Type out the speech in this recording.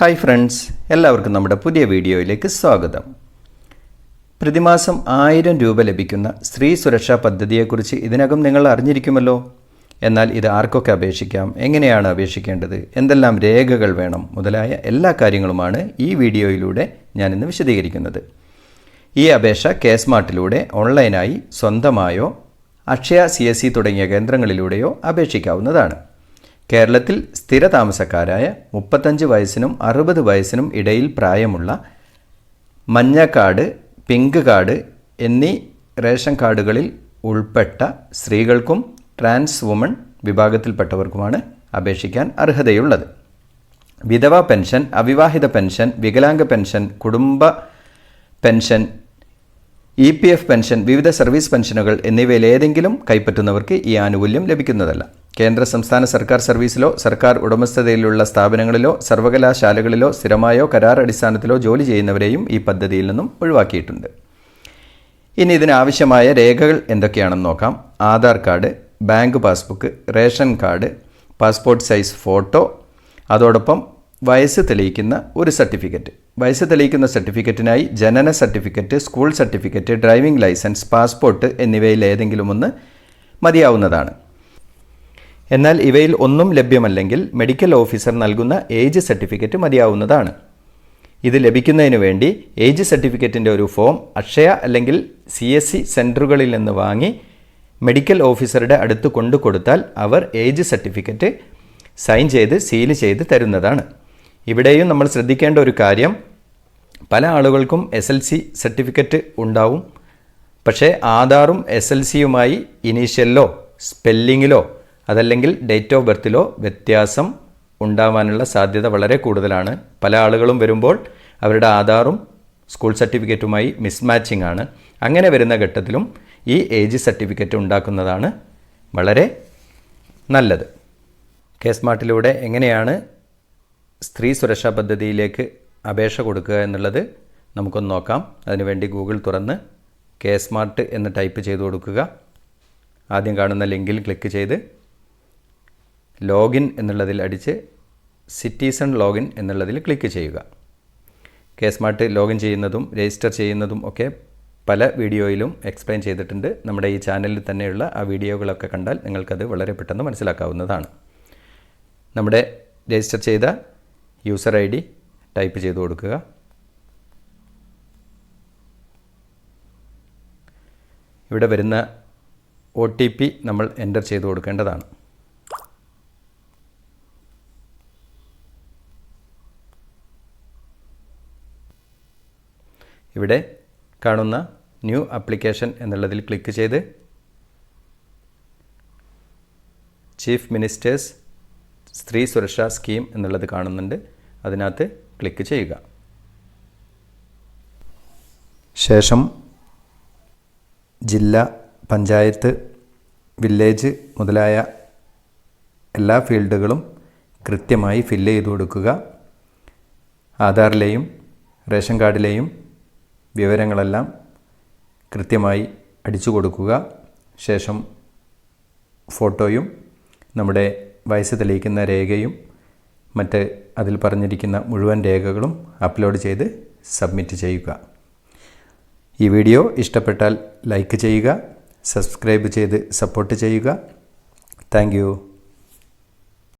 Hi friends എല്ലാവർക്കും നമ്മുടെ പുതിയ വീഡിയോയിലേക്ക് സ്വാഗതം. പ്രതിമാസം ആയിരം രൂപ ലഭിക്കുന്ന സ്ത്രീ സുരക്ഷാ പദ്ധതിയെക്കുറിച്ച് ഇതിനകം നിങ്ങൾ അറിഞ്ഞിരിക്കുമല്ലോ? എന്നാൽ ഇത് ആർക്കൊക്കെ അപേക്ഷിക്കാം? എങ്ങനെയാണ് അപേക്ഷിക്കേണ്ടത്? എന്തെല്ലാം രേഖകൾ വേണം? മുതലായ എല്ലാ കാര്യങ്ങളുമാണ് ഈ വീഡിയോയിലൂടെ ഞാനിന്ന് വിശദീകരിക്കുന്നത്. ഈ അപേക്ഷ കേസ്മാർട്ടിലൂടെ ഓൺലൈനായി സ്വന്തമായോ അക്ഷയ സി തുടങ്ങിയ കേന്ദ്രങ്ങളിലൂടെയോ അപേക്ഷിക്കാവുന്നതാണ്. കേരളത്തിൽ സ്ഥിര താമസക്കാരായ മുപ്പത്തഞ്ച് വയസ്സിനും അറുപത് വയസ്സിനും ഇടയിൽ പ്രായമുള്ള മഞ്ഞ കാർഡ് പിങ്ക് കാർഡ് എന്നീ റേഷൻ കാർഡുകളിൽ ഉൾപ്പെട്ട സ്ത്രീകൾക്കും ട്രാൻസ് വുമൺ വിഭാഗത്തിൽപ്പെട്ടവർക്കുമാണ് അപേക്ഷിക്കാൻ അർഹതയുള്ളത്. വിധവ പെൻഷൻ അവിവാഹിത പെൻഷൻ വികലാംഗ പെൻഷൻ കുടുംബ pension E P F pension വിവിധ സർവീസ് പെൻഷനുകൾ എന്നിവയിൽ ഏതെങ്കിലും കൈപ്പറ്റുന്നവർക്ക് ഈ ആനുകൂല്യം ലഭിക്കുന്നതല്ല. കേന്ദ്ര സംസ്ഥാന സർക്കാർ സർവീസിലോ സർക്കാർ ഉടമസ്ഥതയിലുള്ള സ്ഥാപനങ്ങളിലോ സർവകലാശാലകളിലോ സ്ഥിരമായോ കരാർ അടിസ്ഥാനത്തിലോ ജോലി ചെയ്യുന്നവരെയും ഈ പദ്ധതിയിൽ നിന്നും ഒഴിവാക്കിയിട്ടുണ്ട്. ഇനി ഇതിനാവശ്യമായ രേഖകൾ എന്തൊക്കെയാണെന്ന് നോക്കാം. Aadhaar card bank passbook ration card passport size photo അതോടൊപ്പം വയസ്സ് തെളിയിക്കുന്ന ഒരു സർട്ടിഫിക്കറ്റ്. വയസ്സ് തെളിയിക്കുന്ന സർട്ടിഫിക്കറ്റിനായി ജനന certificate school certificate driving licence passport എന്നിവയിൽ ഏതെങ്കിലും ഒന്ന് മതിയാവുന്നതാണ്. എന്നാൽ ഇവയിൽ ഒന്നും ലഭ്യമല്ലെങ്കിൽ മെഡിക്കൽ ഓഫീസർ നൽകുന്ന ഏജ് സർട്ടിഫിക്കറ്റ് മതിയാവുന്നതാണ്. ഇത് ലഭിക്കുന്നതിന് വേണ്ടി ഏജ് സർട്ടിഫിക്കറ്റിന്റെ ഒരു ഫോം അക്ഷയ അല്ലെങ്കിൽ സി എസ് സി സെന്ററുകളിൽ നിന്ന് വാങ്ങി മെഡിക്കൽ ഓഫീസറുടെ അടുത്ത് കൊണ്ടു കൊടുത്താൽ അവർ ഏജ് സർട്ടിഫിക്കറ്റ് സൈൻ ചെയ്ത് സീൽ ചെയ്ത് തരുന്നതാണ്. ഇവിടെയും നമ്മൾ ശ്രദ്ധിക്കേണ്ട ഒരു കാര്യം പല ആളുകൾക്കും എസ് എൽ സി സർട്ടിഫിക്കറ്റ് ഉണ്ടാവും. പക്ഷേ ആധാറും എസ് എൽ സിയുമായി ഇനീഷ്യലിലോ സ്പെല്ലിങ്ങിലോ അതല്ലെങ്കിൽ ഡേറ്റ് ഓഫ് ബർത്തിലോ വ്യത്യാസം ഉണ്ടാവാനുള്ള സാധ്യത വളരെ കൂടുതലാണ്. പല ആളുകളും വരുമ്പോൾ അവരുടെ ആധാറും സ്കൂൾ സർട്ടിഫിക്കറ്റുമായി മിസ്മാച്ചിങ് ആണ്. അങ്ങനെ വരുന്ന ഘട്ടത്തിലും ഈ ഏജ് സർട്ടിഫിക്കറ്റ് ഉണ്ടാക്കുന്നതാണ് വളരെ നല്ലത്. കെ സ്മാർട്ടിലൂടെ എങ്ങനെയാണ് സ്ത്രീ സുരക്ഷാ പദ്ധതിയിലേക്ക് അപേക്ഷ കൊടുക്കുക എന്നുള്ളത് നമുക്കൊന്ന് നോക്കാം. അതിനുവേണ്ടി ഗൂഗിൾ തുറന്ന് കെ സ്മാർട്ട് എന്ന് ടൈപ്പ് ചെയ്ത് കൊടുക്കുക. ആദ്യം കാണുന്ന ലിങ്കിൽ ക്ലിക്ക് ചെയ്ത് ലോഗിൻ എന്നുള്ളതിൽ അടിച്ച് സിറ്റിസൺ ലോഗിൻ എന്നുള്ളതിൽ ക്ലിക്ക് ചെയ്യുക. കെ സ്മാർട്ട് ലോഗിൻ ചെയ്യുന്നതും രജിസ്റ്റർ ചെയ്യുന്നതും ഒക്കെ പല വീഡിയോയിലും എക്സ്പ്ലെയിൻ ചെയ്തിട്ടുണ്ട്. നമ്മുടെ ഈ ചാനലിൽ തന്നെയുള്ള ആ വീഡിയോകളൊക്കെ കണ്ടാൽ നിങ്ങൾക്കത് വളരെ പെട്ടെന്ന് മനസ്സിലാക്കാവുന്നതാണ്. നമ്മുടെ രജിസ്റ്റർ ചെയ്ത യൂസർ ഐ ഡി ടൈപ്പ് ചെയ്ത് കൊടുക്കുക. ഇവിടെ വരുന്ന ഒ നമ്മൾ എന്റർ ചെയ്ത് കൊടുക്കേണ്ടതാണ്. ഇവിടെ കാണുന്ന ന്യൂ അപ്ലിക്കേഷൻ എന്നുള്ളതിൽ ക്ലിക്ക് ചെയ്ത് ചീഫ് മിനിസ്റ്റേഴ്സ് സ്ത്രീ സുരക്ഷാ സ്കീം എന്നുള്ളത് കാണുന്നുണ്ട്. അതിനകത്ത് ക്ലിക്ക് ചെയ്യുക. ശേഷം ജില്ല പഞ്ചായത്ത് വില്ലേജ് മുതലായ എല്ലാ ഫീൽഡുകളും കൃത്യമായി ഫില്ല് ചെയ്തു കൊടുക്കുക. ആധാറിലെയും റേഷൻ കാർഡിലെയും വിവരങ്ങളെല്ലാം കൃത്യമായി അടിച്ചു കൊടുക്കുക. ശേഷം ഫോട്ടോയും നമ്മുടെ വയസ്സ് തെളിയിക്കുന്ന രേഖയും മറ്റ് അതിൽ പറഞ്ഞിരിക്കുന്ന മുഴുവൻ രേഖകളും അപ്ലോഡ് ചെയ്ത് സബ്മിറ്റ് ചെയ്യുക. ഈ വീഡിയോ ഇഷ്ടപ്പെട്ടാൽ ലൈക്ക് ചെയ്യുക സബ്സ്ക്രൈബ് ചെയ്ത് സപ്പോർട്ട് ചെയ്യുക. താങ്ക്